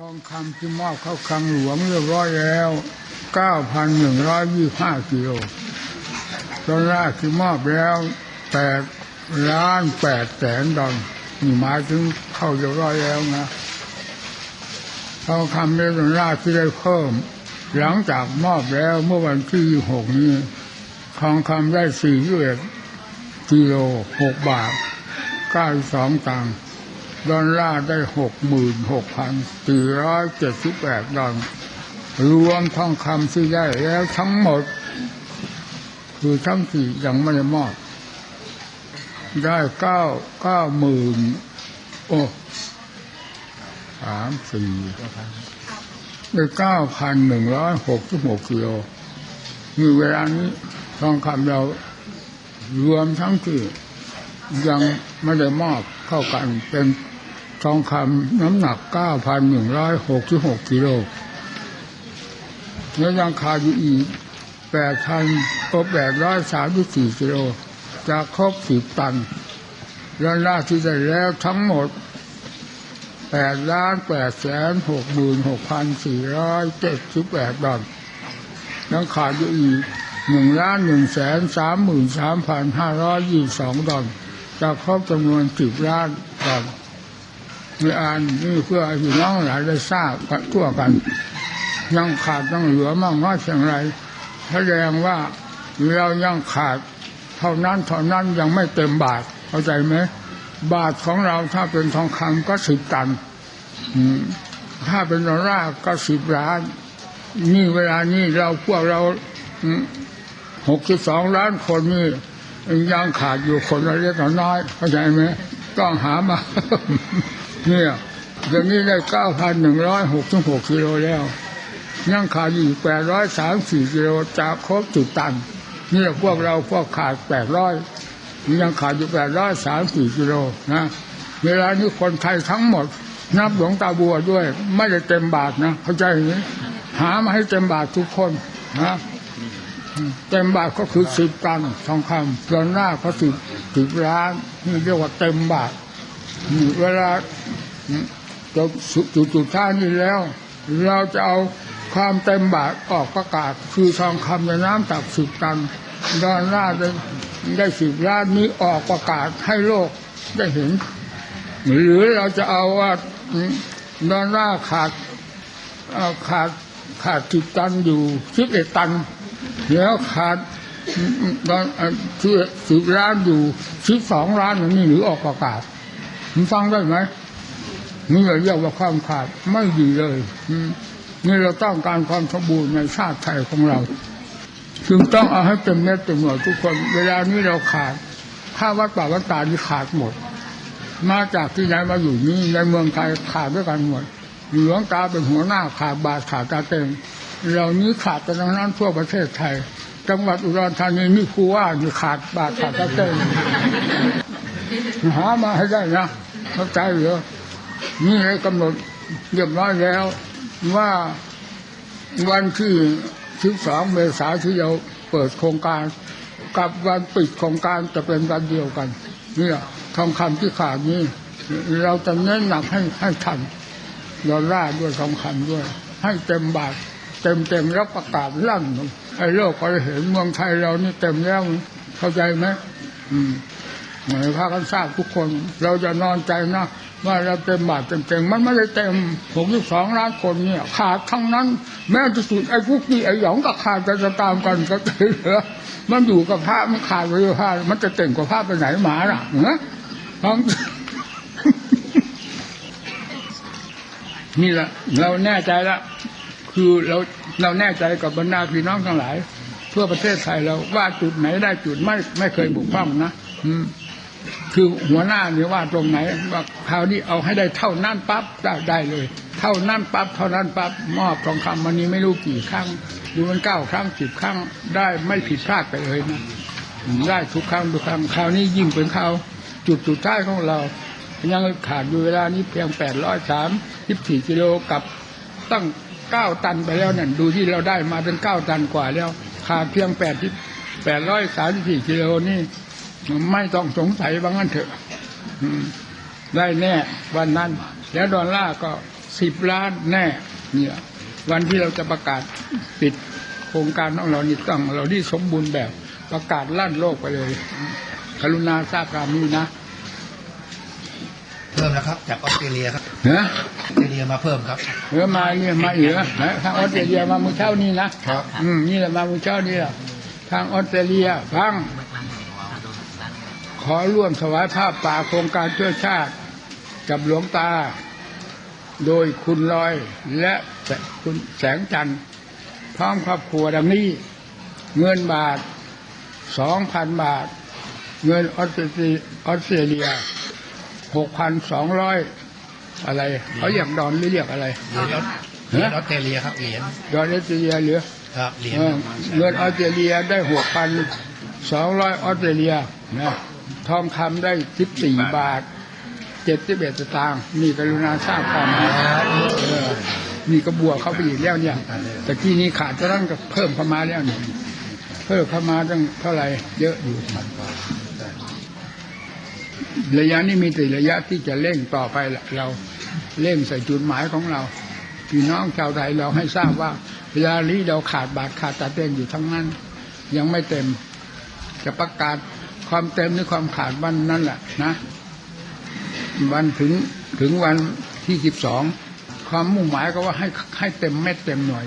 ทองคำที่มอบเข้าคลังหลวงเรียบร้อยแล้ว9,125กิโลดอลลาร์ที่มอบแล้ว8ล้าน8แสนดอลนี่หมายถึงเข้าเรียบร้อยแล้วนะทองคำในดอลลาร์ที่ได้เพิ่ม หลังจากมอบแล้วเมื่อวันที่6นี้ทองคำได้41กิโล6บาท92ตังค์ ดอลลาร์ได้หกหมื่นหกพันสี่ร้อยเจ็ดสิบแปดดอลรวมทองคำที่ได้แล้วทั้งหมด คือทั้งสี่ยังไม่ได้มอบ ได้เก้าเก้าหมื่นโอ้สามสี่ได้เก้าพันหนึ่งร้อยหกสิบหกกิโลมีเวลานี้ทองคำเรารวมทั้งที่ยังไม่ได้มอบเข้ากันเป็น ทองคำน้ำหนัก9,166กิโลแล้วยังขาดอยู่อีก8,000ก็834กิโลจะครบ10ตันแล้วล่าที่ได้แล้วทั้งหมด8ล้าน8แสน66,478ดอลยังขาดอยู่อีก1ล้าน1แสน33,522ดอลจะครบจำนวนสิบล้านก่อ นมีอ่านนี่เพื่อให้พี่น้องหลายได้ทราบกันทั่วกัน ยังขาดยังเหลือมากน้อยเพียงไรแสดงว่าเรายังขาด เท่านั้นเท่านั้นยังไม่เต็มบาทเข้าใจไหมบาทของเราถ้าเป็นทองคำก็สิบตันถ้าเป็นดอลลาร์ก็สิบล้าน นี่เวลานี้เราพวกเราหกสิบสองล้านคนนี่ยังขาดอยู่คนละเล็กน้อยเข้าใจไหมต้องหามา เนี่ยเดี๋ยวนี้ได้เก้าพันหนึ่งร้อยหกสิบหกกิโลแล้วยังขาดอยู่แปดร้อยสามสี่กิโลจะครบจุดตันเนี่ยพวกเราพวกขาดแปดร้อยยังขาดอยู่แปดร้อยสามสี่กิโลนะ เวลานี้คนไทยทั้งหมด นับหลวงตาบัวด้วย ไม่ได้เต็มบาทนะเข้าใจไหมหามาให้เต็มบาททุกคนนะเต็มบาทก็คือสิบตันทองคำส่วนหน้าก็สิบสิบล้านนี่เรียกว่าเต็มบาท เวลาจบจุดจุดท่านี้แล้ว เราจะเอาความเต็มบาทออกประกาศ คือทองคำในน้ำตักสิบตันดอลลาร์ได้ได้สิบล้านนี้ออกประกาศให้โลกได้เห็น หรือเราจะเอาว่าดอลลาร์ขาดขาดขาดสิบตันอยู่สิบเอ็ดตัน แล้วขาดตอนสิบล้านอยู่สิบสองล้านนี้หรือออกประกาศ มันฟังได้ไหมนี่เราเรียกว่าความขาดไม่ดีเลยนี่เราต้องการความสมบูรณ์ในชาติไทยของเรา จึงต้องเอาให้เต็มเม็ดเต็มหน่วยทุกคน เวลานี้เราขาดถ้าวัดป่าวัดตานี่ขาดหมด มาจากที่ไหนมาอยู่นี่ในเมืองไทยขาดด้วยกันหมดหลวงตาเป็นหัวหน้าขาดบาทขาดตาเต็งเหล่านี้ขาดกันทั้งนั้นทั่วประเทศไทย จังหวัดอุดรธานีนี่ครูว่านี่ขาดบาทขาดตาเต็งหามาให้ได้นะ เข้าใจเหรอนี่ให้กำหนดเรียบร้อยแล้ว ว่าวันที่12เมษานที่เราเปิดโครงการ กับวันปิดโครงการจะเป็นวันเดียวกันเนี่ยทองคำที่ขาดนี้ เราจะเน้นหนักให้ให้ทันดอลลาร์ด้วยทองคำด้วย ให้เต็มบาทเต็มเต็มแล้วประกาศลั่นไอ้โลกก็เห็นเมืองไทยเรานี่เต็มแล้วเข้าใจไหมอืม เหมือนพากันทราบทุกคน เราจะนอนใจนะว่าเราเต็มบาทเต็มเต็มมันไม่ได้เต็มผมที่สองล้านคนเนี่ย ขาดทั้งนั้น แม้ที่สุดไอ้พวกนี้ไอ้หยองก็ขาดจะจะตามกันก็เหลือมันอยู่กับพระมันขาดไปกับพระมันจะเต่งกว่าพระไปไหนหมาล่ะเนะทั้งนี่แหละเราแน่ใจแล้วคือเราเราแน่ใจกับบรรดาพี่น้องทั้งหลายทั่วประเทศไทยเราว่าจุดไหนได้จุดไม่ไม่เคยบุกพร่องนะ อืม คือหัวหน้าเนี่ยว่าตรงไหนว่าคราวนี้เอาให้ได้เท่านั้นปั๊บได้เลย เท่านั้นปั๊บเท่านั้นปั๊บมอบทองคำวันนี้ไม่รู้กี่ครั้งดูมันเก้าครั้งสิบครั้งได้ไม่ผิดพลาดไปเลยนะได้ทุกครั้งทุกครั้งคราวนี้ยิ่งเป็นคราวจุดสุดท้ายของเรา ยังขาดอยู่เวลานี้เพียงแปดร้อยสามสิบสี่กิโลกับตั้งเก้าตันไปแล้วนั่นดูที่เราได้มาเป็นเก้าตันกว่าแล้วขาดเพียงแปดที่แปดร้อยสามสิบสี่กิโลนี่ ไม่ต้องสงสัยว่างั้นเถอะอืมได้แน่ วันนั้น แล้วดอลลาร์ก็สิบล้านแน่ เนี่ย วันที่เราจะประกาศปิดโครงการของเรานี่ต้องเราที่สมบูรณ์แบบประกาศลั่นโลกไปเลยกรุณาทราบการนี้นะเพิ่มนะครับ จากออสเตรเลียครับเนะออสเตรเลียมาเพิ่มครับเออมาเนี่ยมาอีกแล้วนะทางออสเตรเลียมาเมื่อเช้านี้นะครับ อืมนี่แหละมาเมื่อเช้านี้แหละทางออสเตรเลียฟัง ขอร่วมถวายผ้าป่าโครงการช่วยชาติ กับหลวงตา โดยคุณลอยและคุณแสงจันทร์พร้อมครอบครัวดังนี้ เงินบาทสองพันบาท เงินออสเตรเลียออสเตรเลียหกพันสองร้อยอะไรเขาเรียกดอนหรือเรียกอะไรเหรียญออสเหรียญออสเตรเลียครับเหรียญดอนออสเตรเลียเหรือครับเหรียญเออเงินออสเตรเลียได้หกพันสองร้อยออสเตรเลียนะ ทองคำได้สิบสี่บาทเจ็ดสิบเอ็ดสตางค์นี่กรุณาทราบความนะเออนี่ก็บวกเข้าไปอีกแล้วเนี่ยแต่ที่นี้ขาดจะนั้นก็เพิ่มเข้ามาแล้วเนี่ยเพิ่มเข้ามาตั้งเท่าไหร่เยอะอยู่ระยะนี้มีแต่ระยะที่จะเร่งต่อไปละเราเร่งใส่จุดหมายของเราพี่น้องชาวไทยเราให้ทราบว่า เวลานี้เราขาดบาทขาดตาเต้นอยู่ทั้งนั้น ยังไม่เต็มจะประกาศ ความเต็มหรือความขาดวันนั้นแหละนะ วันถึงถึงวันที่สิบสองความมุ่งหมายก็ว่าให้ให้เต็มเม็ดเต็มหน่วย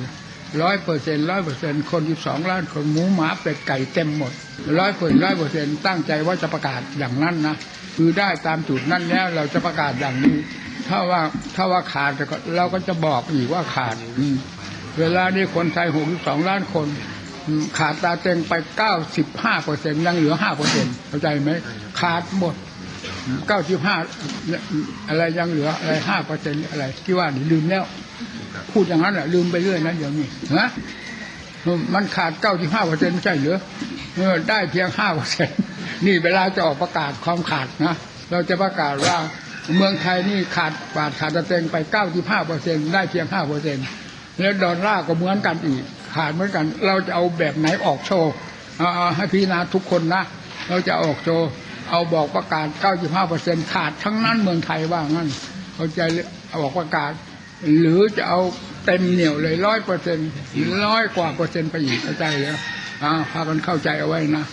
ร้อยเปอร์เซ็นร้อยเปอร์เซ็นคนสิบสองล้านคนหมูหมาเป็ดไก่เต็มหมดร้อยเปอร์ร้อยเปอร์เซ็นตั้งใจว่าจะประกาศอย่างนั้นนะคือได้ตามจุดนั้นแล้วเราจะประกาศอย่างนี้ ถ้าว่าถ้าว่าขาดก็เราก็จะบอกอีกว่าขาดอืมเวลานี้คนไทยหกสิบสองล้านคน ขาดตาเต็งไปเก้าสิบห้าเปอร์เซ็นยังเหลือห้าเปอร์เซ็นเข้าใจไหมขาดหมดเก้าสิบห้าอะไรยังเหลืออะไรห้าเปอร์เซ็นอะไรที่ว่านี่ลืมแล้ว พูดอย่างนั้นแหละลืมไปเรื่อยนะเดี๋ยวนี้นะมันขาดเก้าสิบห้าเปอร์เซ็นไม่ใช่เหรือได้เพียงห้าเปอร์เซ็นนี่เวลาจะออกประกาศความขาดนะเราจะประกาศว่าเมืองไทยนี่ขาดบาทขาดตะเต็งไปเก้าสิบห้าเปอร์เซ็นได้เพียงห้าเปอร์เซ็นแล้วดอลลาร์ก็เหมือนกันอีก ขาดเหมือนกัน เราจะเอาแบบไหนออกโชว์ให้พี่นาทุกคนนะ เราจะออกโชว์เอาบอกประกาศ 95เปอร์เซ็นขาดทั้งนั้นเมืองไทยว่างั้นเข้าใจหรือเอาบอกประกาศ หรือจะเอาเต็มเหนียวเลยร้อยเปอร์เซ็นต์ร้อยกว่าเปอร์เซ็นต์ไปอีกเข้าใจแล้วอ่าพากันเข้าใจเอาไว้นะ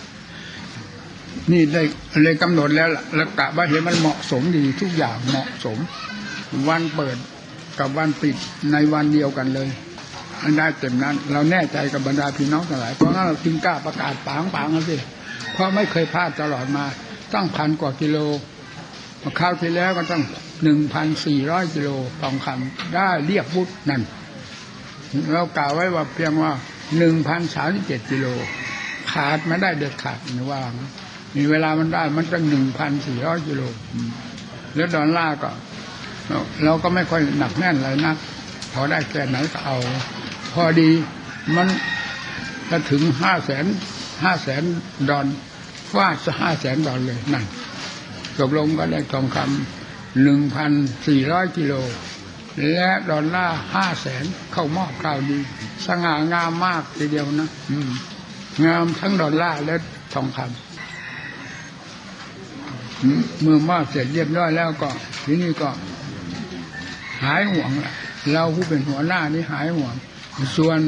นี่ได้เลยกำหนดแล้วล่ะแล้วกะว่าเห็นมันเหมาะสมดีทุกอย่างเหมาะสม วันเปิดกับวันปิดในวันเดียวกันเลย มันได้เต็มนั้น เราแน่ใจกับบรรดาพี่น้องทั้งหลายเพราะงั้นเราจึงกล้าประกาศปางปางๆกันสิเพราะไม่เคยพลาดตลอดมาตั้งพันกว่ากิโลคราวที่แล้วก็ตั้งหนึ่งพันสี่ร้อยกิโลทองคำได้เรียกวุฒนั่นเรากล่าวไว้ว่าเพียงว่าหนึ่งพันสามสิบเจ็ดกิโล ขาดไม่ได้เด็ดขาดนี่ว่านะมีเวลามันได้มันตั้งหนึ่งพันสี่ร้อยกิโลแล้วดอลลาร์ก็ เราเราก็ไม่ค่อยหนักแน่นอะไรนักพอได้แค่ไหนก็เอา พอดีมันจะถึงห้าแสนห้าแสนดอลฟาดห้าแสนดอลเลยนั่นตกลงก็ได้ทองคำหนึ่งพันสี่ร้อยกิโล และดอลลาร์ห้าแสนเข้ามอบข่าวดี สง่างามมากทีเดียวนะอืงามทั้งดอลลาร์และทองคำเมื่อมอบเสร็จเรียบร้อยแล้วก็ทีนี้ก็ หายห่วงละเราผู้เป็นหัวหน้านี่หายห่วง ส่วน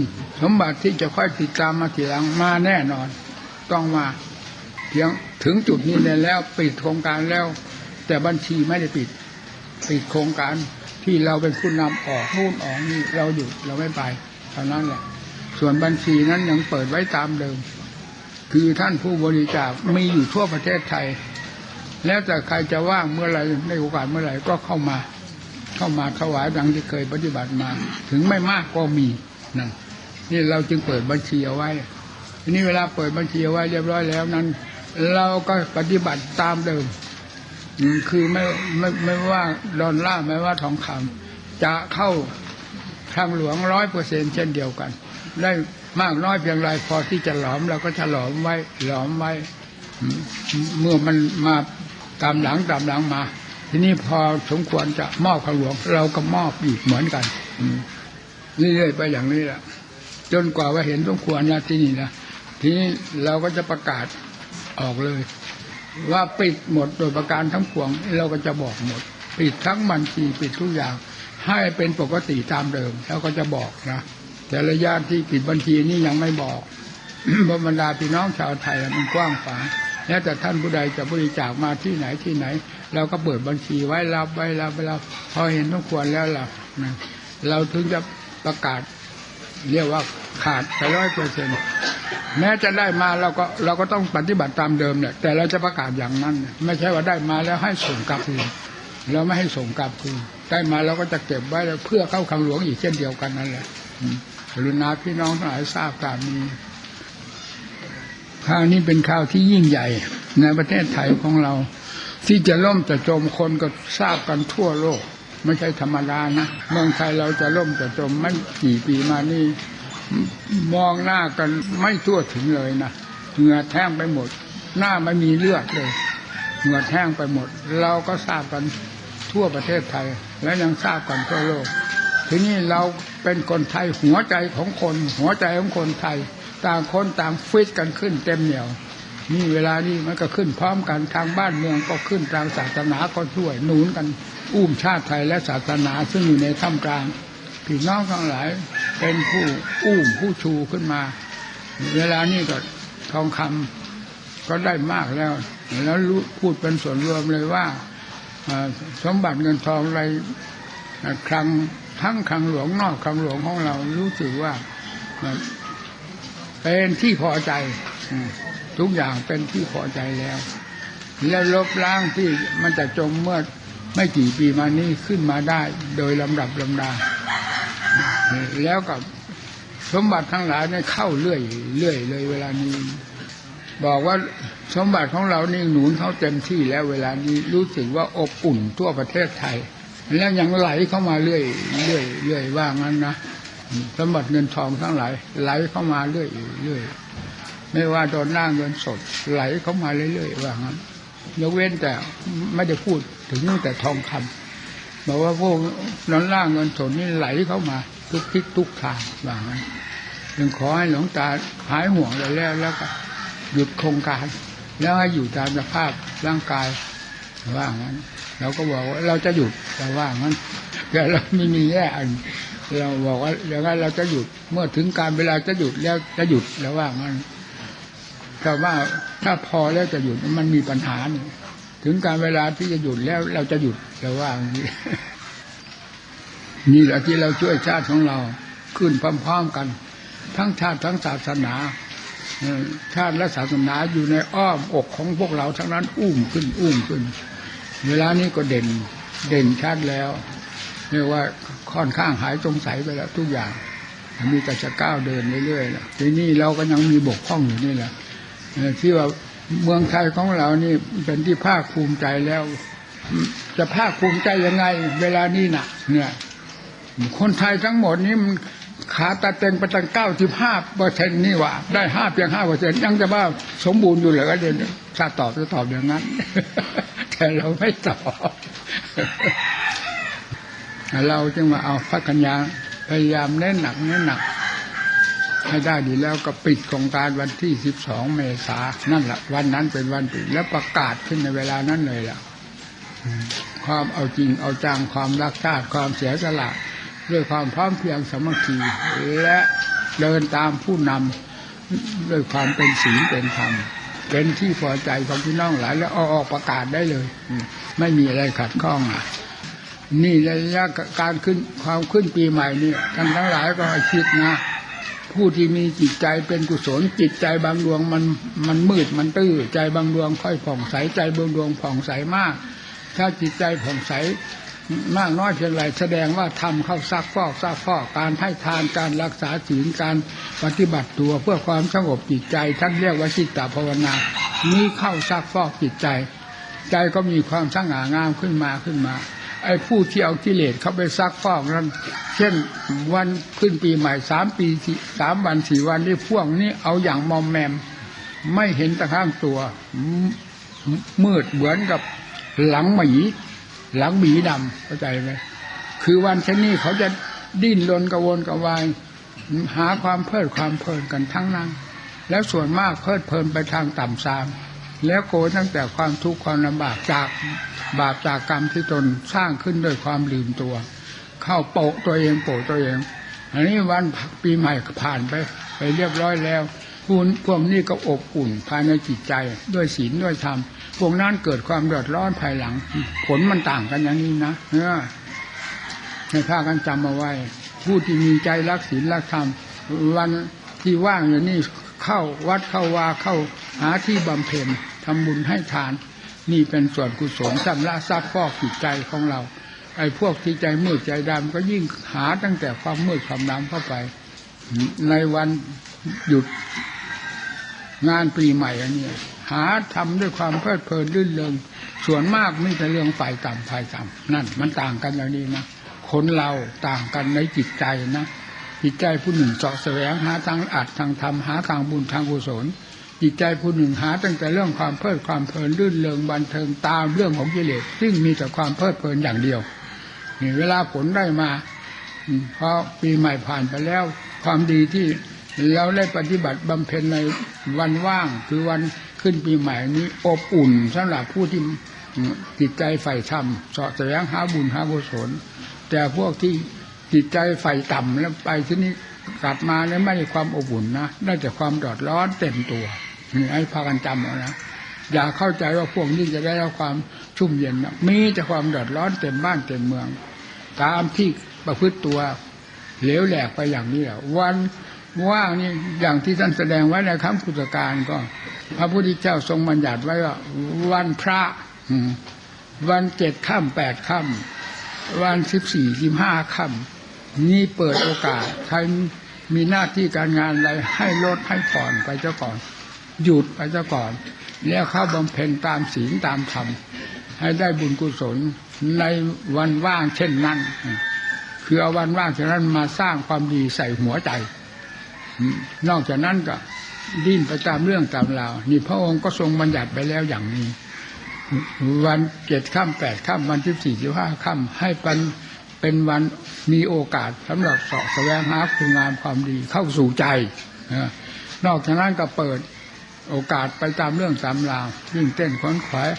สมบัติที่จะค่อยติดตามมาทีหลังมาแน่นอน ต้องมาเพียงถึงจุดนี้เนี่ยแล้วปิดโครงการแล้ว แต่บัญชีไม่ได้ปิด ปิดโครงการที่เราเป็นผู้นำออกนู่นออกนี่เราหยุดเราไม่ไปเท่านั้นแหละ ส่วนบัญชีนั้นยังเปิดไว้ตามเดิม คือท่านผู้บริจาคมีอยู่ทั่วประเทศไทย แล้วแต่ใครจะว่างเมื่อไรในโอกาสเมื่อไหร่ก็เข้ามา เข้ามาถวายดังที่เคยปฏิบัติมา ถึงไม่มากก็มี นั่นนี่เราจึงเปิดบัญชีเอาไว้ทีนี้เวลาเปิดบัญชีเอาไว้เรียบร้อยแล้วนั้น เราก็ปฏิบัติตามเดิมคือไม่ไม่ไม่ว่าดอลลาร์ไม่ว่าทองคำจะเข้าทางหลวงร้อยเปอร์เซ็นเช่นเดียวกัน ได้มากน้อยเพียงไรพอที่จะหลอมเราก็จะหลอมไว้หลอมไว้ เมื่อมันมาตามหลังตามหลังมา ทีนี้พอสมควรจะมอบข้าหลวง เราก็มอบอีกเหมือนกัน อื เรื่อยๆไปอย่างนี้แหละจนกว่าว่าเห็นสมควรนะที่นี่นะทีนี้เราก็จะประกาศออกเลย ว่าปิดหมดโดยประการทั้งปวง เราก็จะบอกหมด ปิดทั้งบัญชีปิดทุกอย่าง ให้เป็นปกติตามเดิมแล้วก็จะบอกนะแต่ระยะที่ปิดบัญชีนี่ยังไม่บอกเพราะบรรดาพี่น้องชาวไทยมันกว้างขวางแล้วแต่ท่านผู้ใดจะบริจาคมาที่ไหนที่ไหน เราก็เปิดบัญชีไว้รับไว้รับไว้รับพอเห็นต้องควรแล้วล่ะเราถึงจะ ประกาศ เรียกว่าขาดไปร้อยเปอร์เซ็นแม้จะได้มาเราก็เราก็ต้องปฏิบัติตามเดิมเนี่ยแต่เราจะประกาศอย่างนั้น ไม่ใช่ว่าได้มาแล้วให้ส่งกลับคืนเราไม่ให้ส่งกลับคืนได้มาเราก็จะเก็บไว้เพื่อเข้าคลังหลวงอีกเช่นเดียวกันนั่นแหละกรุณาพี่น้องทั้งหลายทราบตามนี้ข่าวนี้เป็นข่าวที่ยิ่งใหญ่ ในประเทศไทยของเรา ที่จะล่มจะจมคนก็ทราบกันทั่วโลก ไม่ใช่ธรรมดานะเมืองไทยเราจะล่มจะจมไม่กี่ปีมานี่มองหน้ากันไม่ทั่วถึงเลยนะเหงื่อแท่งไปหมด หน้าไม่มีเลือดเลยเหงื่อแท่งไปหมด เราก็ทราบกันทั่วประเทศไทย และยังทราบกันทั่วโลก ทีนี้เราเป็นคนไทยหัวใจของคน หัวใจของคนไทย ต่างคนต่างฟิตกันขึ้นเต็มเหนียว นี่เวลานี้มันก็ขึ้นพร้อมกันทางบ้านเมืองก็ขึ้นทางศาสนาก็ช่วยหนุนกันอุ้มชาติไทยและศาสนาซึ่งอยู่ในท่ามกลางพี่น้องทั้งหลายเป็นผู้อุ้มผู้ชูขึ้นมา เวลานี้ก็ทองคำก็ได้มากแล้ว แล้วพูดเป็นส่วนรวมเลยว่าสมบัติเงินทองอะไรคลังทั้งคลังหลวงนอกคลังหลวงของเรารู้สึกว่าเป็นที่พอใจ ทุกอย่างเป็นที่พอใจแล้ว แล้วลบล้างที่มันจะจมเมื่อไม่กี่ปีมานี้ขึ้นมาได้ โดยลำดับลำดา แล้วกับสมบัติทั้งหลายเนี่ยเข้าเรื่อยเรื่อยเลยเวลานี้ บอกว่าสมบัติของเรานี่หนุนเขาเต็มที่แล้วเวลานี้รู้สึกว่าอบอุ่นทั่วประเทศไทย แล้วยังไหลเข้ามาเรื่อยเรื่อยเรื่อยว่างั้นนะสมบัติเงินทองทั้งหลายไหลเข้ามาเรื่อยเรื่อย ไม่ว่าโดนหน้าเงินสดไหลเข้ามาเรื่อยๆว่างั้นยกเว้นแต่ไม่ได้พูดถึงแต่ทองคำบอกว่าพวกนั้นล่างเงินสดนี่ไหลเข้ามา ทุกทิศทุกทางว่างั้นจึงขอให้หลวงตาหายห่วงเลยแล้วแล้วก็หยุดโครงการ แล้วให้อยู่ตามสภาพร่างกายว่างั้นเราก็บอกว่าเราจะหยุดแต่ว่างั้นแต่เราไม่มีแย่อันเราบอกว่าอย่างนั้นเราจะหยุดเมื่อถึงการเวลาจะหยุดแล้วจะหยุดแล้วว่างั้น แต่ว่าถ้าพอแล้วจะหยุดมันมีปัญหานี่ถึงการเวลาที่จะหยุดแล้วเราจะหยุดแล้วว่าอย่างนี้นี่แหละที่เราช่วยชาติของเราขึ้นพร้อมๆกัน ทั้งชาติทั้งศาสนาชาติและศาสนาอยู่ในอ้อมอกของพวกเราทั้งนั้นอุ้มขึ้นอุ้มขึ้น เวลานี้ก็เด่นเด่นชัดแล้วเรียกว่าค่อนข้างหายสงสัยไปแล้วทุกอย่างมีแต่จะก้าวเดินเรื่อยๆทีนี้เราก็ยังมีบกพร่องอยู่นี่แหละ ที่ว่าเมืองไทยของเรานี่เป็นที่ภาคภูมิใจแล้ว จะภาคภูมิใจยังไง เวลานี้น่ะเนี่ยคนไทยทั้งหมดนี้มันขาตาเต็งไปตั้งเก้าสิบห้าเปอร์เซ็นต์นี่ว่าได้ห้าเพียงห้าเปอร์เซ็นต์ยังจะว่าสมบูรณ์อยู่เหรอเดี๋ยวถ้าตอบจะตอบอย่างนั้น แต่เราไม่ตอบเราจึงมาเอาพักกัญญาพยายามเน้นหนักเน้นหนัก ให้ได้ดีแล้วก็ปิดโครงการวันที่สิบสองเมษานั่นแหละวันนั้นเป็นวันปิดแล้วประกาศขึ้นในเวลานั้นเลยล่ะความเอาจริงเอาจังความรักชาติความเสียสละ ด้วยความพร้อมเพียงสมัคคีและเดินตามผู้นำด้วยความเป็นศีลเป็นธรรมเป็นที่พอใจของพี่น้องหลาย แล้วเอาออกประกาศได้เลยไม่มีอะไรขัดข้องอะ นี่ระยะการขึ้นความขึ้นปีใหม่นี่ท่านทั้งหลายก็คิดนะ ผู้ที่มีจิตใจเป็นกุศลจิตใจบางดวงมันมันมืดมันตื้อใจบางดวงค่อยผ่องใสใจบางดวงผ่องใสมาก ถ้าจิตใจผ่องใสมากน้อยเพียงไรแสดงว่าทำเข้าซักฟอกซักฟอกการให้ทานการรักษาศีลการปฏิบัติตัวเพื่อความสงบจิตใจท่านเรียกว่าสิตตภาวนานี้เข้าซักฟอกจิตใจ ใจก็มีความสง่างามขึ้นมาขึ้นมา ไอ้ผู้ที่เอากิเลสเข้าไปซักฟอกนั้น เช่นวันขึ้นปีใหม่สามปีสามวันสี่วันนี่พวกนี้เอาอย่างมอมแมม ไม่เห็นตะข้างตัวมมืดเหมือนกับหลังหมีหลังหมีดำเข้าใจไหมคือวันเช่นนี้เขาจะดิ้นรนกระวนกระวาย หาความเพลิดความเพลินกันทั้งนั้น แล้วส่วนมากเพลิดเพลินไปทางต่ำซาม แล้วโกรธตั้งแต่ความทุกข์ความลำบากจากบาปจากกรรมที่ตนสร้างขึ้นด้วยความลืมตัว เข้าโปะตัวเองโปะตัวเอง อันนี้วันปีใหม่ผ่านไป ไปเรียบร้อยแล้วพวกพวกนี้ก็อบอุ่นภายในจิตใจด้วยศีลด้วยธรรมพวกนั้นเกิดความเดือดร้อนภายหลัง ผลมันต่างกันอย่างนี้นะเออให้พากันจำเอาไว้ ผู้ที่มีใจรักศีลรักธรรมวันที่ว่างอย่างนี้ เข้าวัดเข้าวาเข้าหาที่บำเพ็ญทำบุญให้ทาน นี่เป็นส่วนกุศลสำละซับฟอกจิตใจของเรา ไอ้พวกที่ใจมืดใจดำก็ยิ่งหาตั้งแต่ความมืดความดำเข้าไป ในวันหยุดงานปีใหม่อันนี้หาทำด้วยความเพลิดเพลินรื่นเริงส่วนมากไมีแต่เรื่องฝ่ายต่ำฝ่ายต่ำนั่น มันต่างกันอย่างนี้นะคนเราต่างกันในจิตใจนะ จิตใจผู้หนึ่งเสาะแสวงหาทางอัดทางธรรมหาทางบุญทางกุศลจิตใจผู้หนึ่งหาตั้งแต่เรื่องความเพลิดความเพลินรื่นเริงบันเทิงตามเรื่องของกิเลสซึ่งมีแต่ความเพลิดเพลินอย่างเดียวนี่เวลาผลได้มาพอปีใหม่ผ่านไปแล้ว ความดีที่เราได้ปฏิบัติบำเพ็ญในวันว่าง คือวันขึ้นปีใหม่นี้อบอุ่นสำหรับผู้ที่จิตใจใฝ่ธรรมเสาะแสวงหาบุญหากุศลแต่พวกที่ จิตใจไฟต่ำแล้วไปที่นี้กลับมาแล้วไม่ได้ความอบอุ่นนะได้แต่ความดอดร้อนเต็มตัวนี่ให้พากันจำเอานะอย่าเข้าใจว่าพวกนี้จะได้รับความชุ่มเย็นนะมีแต่ความดอดร้อนเต็มบ้านเต็มเมือง ตามที่ประพฤติตัวเหลวแหลกไปอย่างนี้แหละวันว่างนี่อย่างที่ท่านแสดงไว้ในคำพุทธการก็ พระพุทธเจ้าทรงบัญญัติไว้ว่า วันพระวันเจ็ดค่ำแปดค่ำวันสิบสี่สิบห้าค่ำ นี่เปิดโอกาสใครมีหน้าที่การงานอะไรให้ลดให้ผ่อนไปเจ้าก่อน หยุดไปเจ้าก่อน แล้วเข้าบำเพ็ญตามศีลตามธรรมให้ได้บุญกุศลในวันว่างเช่นนั้นคือเอาวันว่างเช่นนั้นมาสร้างความดีใส่หัวใจ นอกจากนั้นก็ดิ้นไปตามเรื่องตามราวนี่พระองค์ก็ทรงบัญญัติไปแล้วอย่างนี้ วันเจ็ดค่ำแปดค่ำวันที่สี่สิบห้าค่ำให้ป็น เป็นวันมีโอกาสสำหรับสาะแสวงหาคุณงามความดีเข้าสู่ใจนอกจากนั้นก็เปิดโอกาสไปตามเรื่องตามราววิ่งเต้นขวนขวาย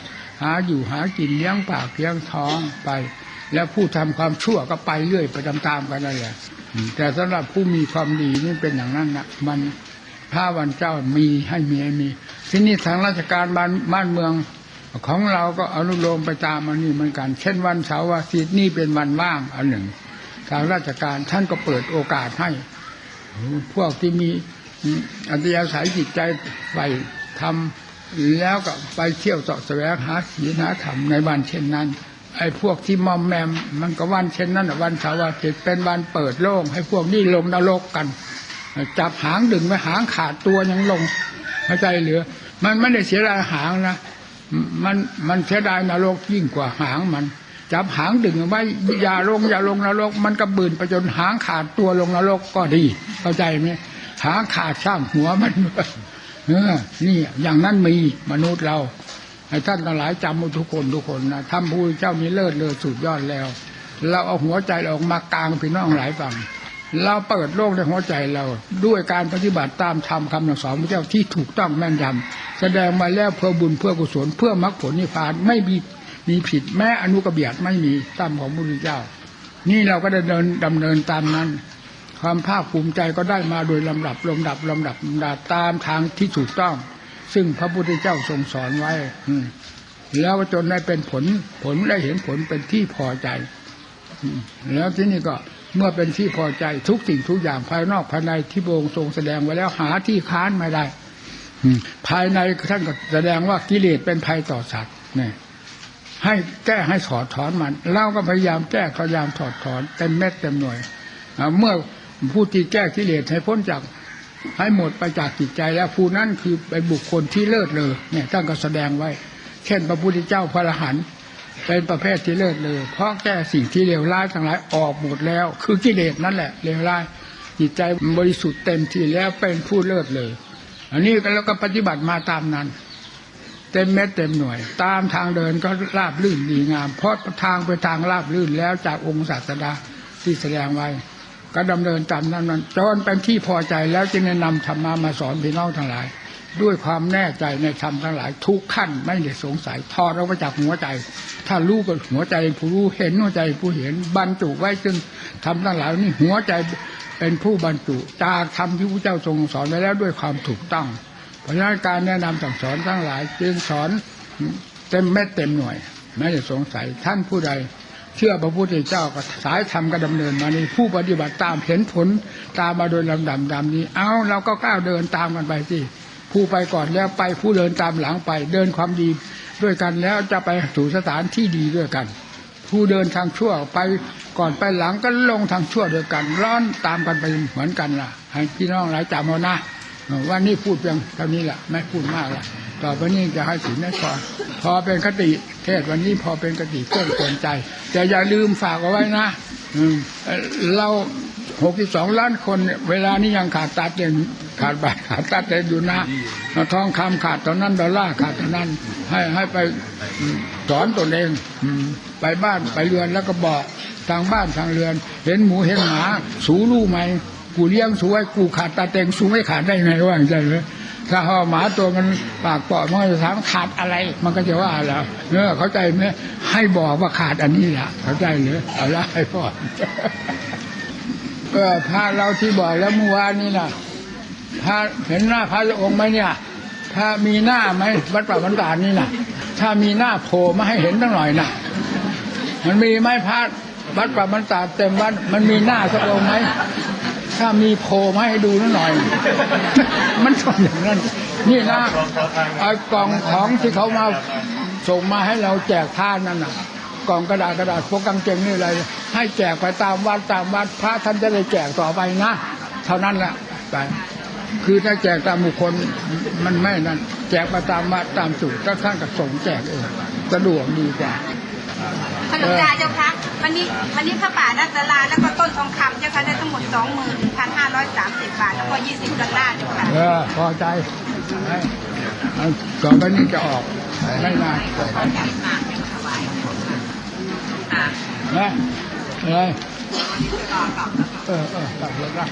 หาอยู่หากินเลี้ยงปากเลี้ยงท้องไป แล้วผู้ทำความชั่วก็ไปเรื่อยไปตามๆกันนั่นแหละแต่สำหรับผู้มีความดีนี่เป็นอย่างนั้นนะมันถ้าวันเจ้ามีให้มีให้มีที่นี่ทางราชการบ้านบ้านเมือง ของเราก็อนุโลมไปตามอันนี้เหมือนกัน เช่นวันเสาร์อาทิตย์นี่เป็นวันว่างอันหนึ่ง ทางราชการท่านก็เปิดโอกาสให้ พวกที่มีอัธยาศัยจิตใจไปทำแล้วก็ไปเที่ยวเสาะแสวงหาศีลหาธรรมในวันเช่นนั้น ไอ้พวกที่มอมแมม มันก็วันเช่นนั้นวันเสาร์อาทิตย์เป็นวันเปิดโล่งให้พวกนี้ลงนรกกัน จับหางดึงไปหางขาดตัวยังลงเข้าใจเหรือ มันไม่ได้เสียดายหางนะ มันมันเสียดายนรกยิ่งกว่าหางมัน จับหางดึงไว้อย่าลงอย่าลงนรก มันก็บืนไปจนหางขาดตัวลงนรกก็ดี เข้าใจไหมหางขาดช่างหัวมันเออนี่อย่างนั้นมีมนุษย์เราให้ท่านทั้งหลายจำทุกคนทุกคนนะทำผู้เจ้ามีเลิศเลอสุดยอดแล้ว เราเอาหัวใจออกมากลางพี่น้องหลายฝั่ง เราเปิดโลกในหัวใจเรา ด้วยการปฏิบัติตามธรรมคำสอนพระเจ้าที่ถูกต้องแม่นยำแสดงมาแล้วเพื่อบุญเพื่อกุศลเพื่อมรรคผลนิพพานไม่มีมีผิดแม้อนุกเบียดไม่มีตามของพระพุทธเจ้า นี่เราก็ดำเนินดำเนินตามนั้น ความภาคภูมิใจก็ได้มาโดยลำดับลำดับลำดับลำดับตามทางที่ถูกต้อง ซึ่งพระพุทธเจ้าทรงสอนไว้ อืแล้วจนได้เป็นผลผลได้เห็นผลเป็นที่พอใจอแล้วที่นี่ก็ เมื่อเป็นที่พอใจทุกสิ่งทุกอย่างภายนอกภายในที่พระองค์ทรงแสดงไว้แล้วหาที่ค้านไม่ได้ภายในท่านก็แสดงว่ากิเลสเป็นภัยต่อสัตว์เนี่ยให้แก้ให้ถอดถอนมันเราก็พยายามแก้พยายามถอดถอนเต็มเม็ดเต็มหน่วยเมื่อผู้ที่แก้กิเลสให้พ้นจากให้หมดไปจากจิตใจแล้วผู้นั้นคือเป็นบุคคลที่เลิศเลยเนี่ยท่านก็แสดงไว้ เช่นพระพุทธเจ้าพระอรหันต์ เป็นประเภทที่เลิศเลย เพราะแก้สิ่งที่เลวร้ายทั้งหลายออกหมดแล้ว คือกิเลสนั่นแหละเลวร้ายจิตใจบริสุทธิ์เต็มที่แล้วเป็นผู้เลิศเลย อันนี้ก็แล้วก็ปฏิบัติมาตามนั้น เต็มเม็ดเต็มหน่วย ตามทางเดินก็ราบลื่นดีงาม เพราะทางไปทางราบลื่นแล้วจากองค์ศาสดาที่แสดงไว้ ก็ดำเนินตามนั้นนั้นจนเป็นที่พอใจแล้วจึงแนะนำธรรมะมาสอนพี่น้องทั้งหลาย ด้วยความแน่ใจในธรรมทั้งหลายทุกขั้นไม่ได้สงสัยทอดออกมาจากหัวใจ ถ้ารู้ก็หัวใจผู้รู้เห็นหัวใจผู้เห็นบรรจุไว้ซึ่งธรรมทั้งหลายนี่หัวใจเป็นผู้บรรจุจากธรรมที่พระเจ้าทรงสอนไว้แล้วด้วยความถูกต้อง เพราะฉะนั้นการแนะนำสั่งสอนทั้งหลาย จึงสอนเต็มเม็ดเต็มหน่วยไม่ได้สงสัยท่านผู้ใดเชื่อพระพุทธเจ้าก็สายธรรมก็ดำเนินมาในผู้ปฏิบัติตามเห็นผลตามมาโดยลำดับดำนี้ เอาเราก็ก้าวเดินตามกันไปสิ ผู้ไปก่อนแล้วไปผู้เดินตามหลังไป เดินความดีด้วยกันแล้วจะไปสู่สถานที่ดีด้วยกัน ผู้เดินทางชั่วไปก่อนไปหลังก็ลงทางชั่วด้วยกันร้อนตามกันไปเหมือนกันล่ะให้พี่น้องหลายจำเอานะว่านี่พูดเพียงเท่านี้แหละไม่พูดมากละต่อไปนี้จะให้สีแม่พอพอเป็นคติ เทศวันนี้พอเป็นคติเครื่องเตือนใจ แต่อย่าลืมฝากเอาไว้นะอืเราหกสิบสองล้านคน เวลานี้ยังขาดตัดเอง ขาดบาทขาดตัดเองอยู่นะทองคำขาดตอนนั้นดอลลาร์ขาดตอนนั้น ให้ให้ไปอืมสอนตนเองอืมไปบ้านไปเรือนแล้วก็บอกทางบ้านทางเรือน เห็นหมูเห็นหมาสูรู้ไหมกูเลี้ยงสูไว้กูขาดตาเต็งสูไม่ขาดได้ไงว่าอย่างไรถ้าเอาหมาตัวมันปากเปาะมันก็จะถามขาดอะไร มันก็จะว่าแล้วเนอเข้าใจไหมให้บอกว่าขาดอันนี้แหละเข้าใจหรือเอาละให้พ่อเออพระเราที่บอกแล้วเมื่อวานนี้นะ พระเห็นหน้าพระองค์ไหมเนี่ย ถ้ามีหน้าไหมวัดป่าบรรดานี่นะถ้ามีหน้าโผล่มาให้เห็นตั้งหน่อยนะมันมีไหมพระวัดป่าบรรดาเต็มวัดมันมีหน้าสักองค์ไหมถ้ามีโผล่มาให้ดูนิดหน่อย มันต้องอย่างนั้น นี่นะไอ้กล่องของที่เขามาส่งมาให้เราแจกทานนั่นน่ะ กล่องกระดาษกระดาษพวกกางเกงนี่อะไร ให้แจกไปตามวัดตามวัดพระท่านจะได้แจกต่อไปนะ เท่านั้นแหละไป คือถ้าแจกตามบุคคลมันไม่นั่นแจกไปตามวัดตามสูตรก็ท่านก็ส่งแจกเองสะดวกดีกว่าขนมดาเจ้าคะวันนี้วันนี้พระป่านัตลาแล้วก็ต้นทองคำเจ้าคะได้ทั้งหมดสองหมื่นพันห้าร้อยสามสิบบาท แล้วก็ยี่สิบดอลลาร์เจ้าค่ะเออพอใจให้เอาต่อไปนี้จะออกไม่นานนะอะไรเออเออกลับเลยนะ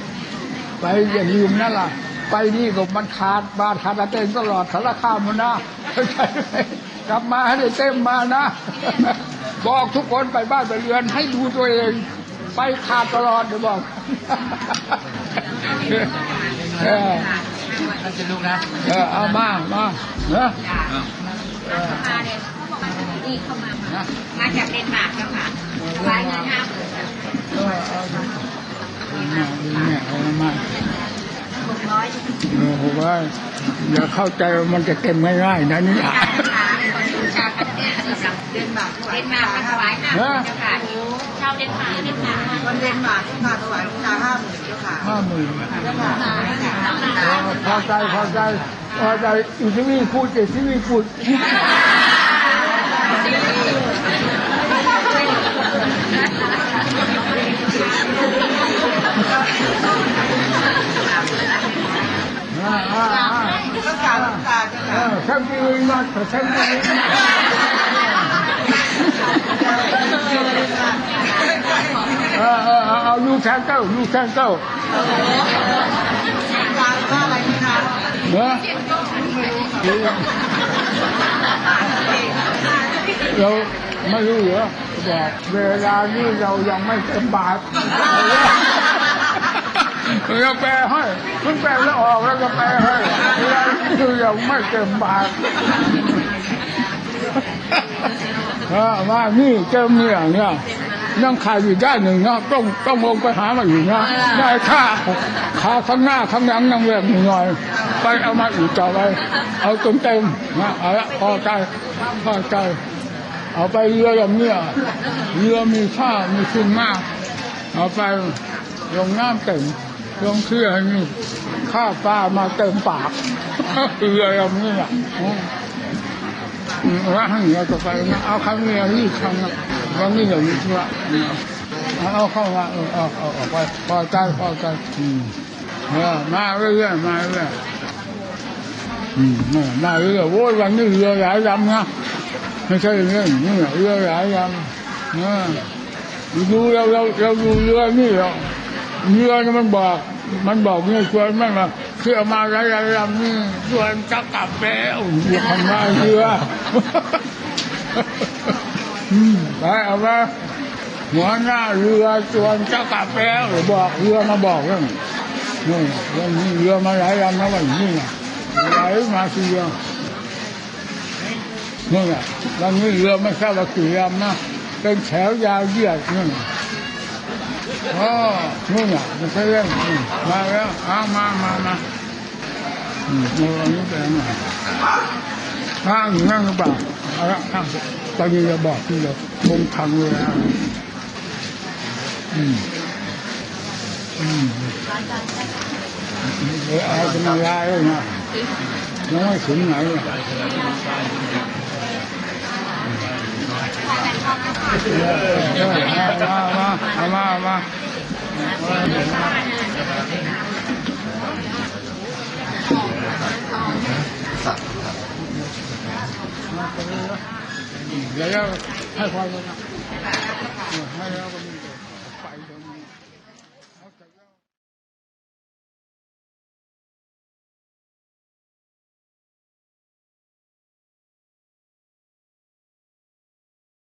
ไปอย่าลืมนะล่ะ ไปนี่ก็มันขาดบาทขาดเต็มตลอดสารข้ามมันนะเข้าใจไหมกลับมาให้ได้เต็มมานะ บอกทุกคนไปบ้านไปเรือนให้ดูตัวเอง ไปขาดตลอดเดี๋ยวบอกเออท่านจะลูกนะเออเอามามาเนอะมาเนี่ยเขาบอกว่านี่เข้ามามามาจากเดนมาร์กเจ้าค่ะรายเงินห้าหมื่นเออเอามาเนี่ยเอามาหก ร้อยโอ้โหว่าอย่าเข้าใจว่ามันจะเต็มง่ายๆนะนี่อะค่ะคนชาวประเทศเดนมาร์กเดนมาร์กมาถวายห้าหมื่นเจ้าค่ะชาวเดนมาร์กเดนมาร์กวันเดนมาร์กที่มาถวายบูชาห้าหมื่นเจ้าค่ะห้าหมื่นเจ้าค่ะเออพอใจพอใจพอใจอีกที่วีพูดอีกที่วีพูด อ่าอ่าอ่า เจ้าค่ะหลวงตาเจ้า เอ ค่ะ อ thank you very much thank you very much เออเออเอาเอาลูกแคนเก้าลูกแคนเก้า ตาว่าอะไรนะคะ เนอะเราไม่รู้เหรอบอกเวลานี้เรายังไม่เต็มบา ทเราแปลให้มันแปลแล้วออกแล้วก็แปลให้เวลานี้เรายังไม่เต็มบาทเออว่านี่เจิมเนี่ยเนี่ยยังขายอยู่ได้หนึ่งเนาะต้องต้องลงไปหามาอยู่นะได้ค่าขาข้างหน้าข้างหลังยังแหวกหนึ่งหน่อยไปเอามาอีกต่อไปเอาเต็มเต็มๆนะเอาละพอใจพอใจเอาไปเรืออย่างเนี้ยเรือมีค่ามีคุณมาก เอาไปลงน้ำเต็ม ลงเครื่องนี่ข้าวปลามาเต็มปากเรืออย่างนี้อะอืมอืมว่าให้เราจะไปนะเอาครั้งนี้ที่ครั้งนะวันนี้เดี๋ยวมีธุระอืมเอาเข้ามาเออเอาเอาออกไปพอใจพอใจอืมเออมาเรื่อยๆมาเรื่อยอืมมาเรื่อยโว้ยวันนี้เรือหลายลำนะไม่ใช่เรื่องนี่เรือหลายลำเนี่ยดูเราเราเราดูเรือนี่เรอ เรือนมันบอก มันบอกเนี่ยชวนแม่งละขที่เอมาหลายๆลำนี่ส่วนจะกลับแล้วอยู่ข้างหน้าเรือไปเอามาหัวหน้าเรือจวนจะกลับแล้วบอกเรือมาบอกเรื่องนี่เรื่องนี้เรือมาหลายลำนะวันนี้ไหลมาทีเดียวนี่แหละลำนี้เรือไม่ใช่ว่ากี่ลำนะเป็นแถวยาวเยียดนี่ โอ๋อนี่น่ะไม่ใช่เรื่องมาแล้วเอามามามาอืมเอาอันนี้ไปแล้วมาข้างนั่งหรือเปล่าเอาละข้างตอนนี้จะบอกที่เราคงทางเรืออืมอืมเอออาจะมาลายเลยนะยังไม่ถึงไหนออเอา มามามาเอามาเดี๋ยวให้ความรู้นะให้แล้วก็มี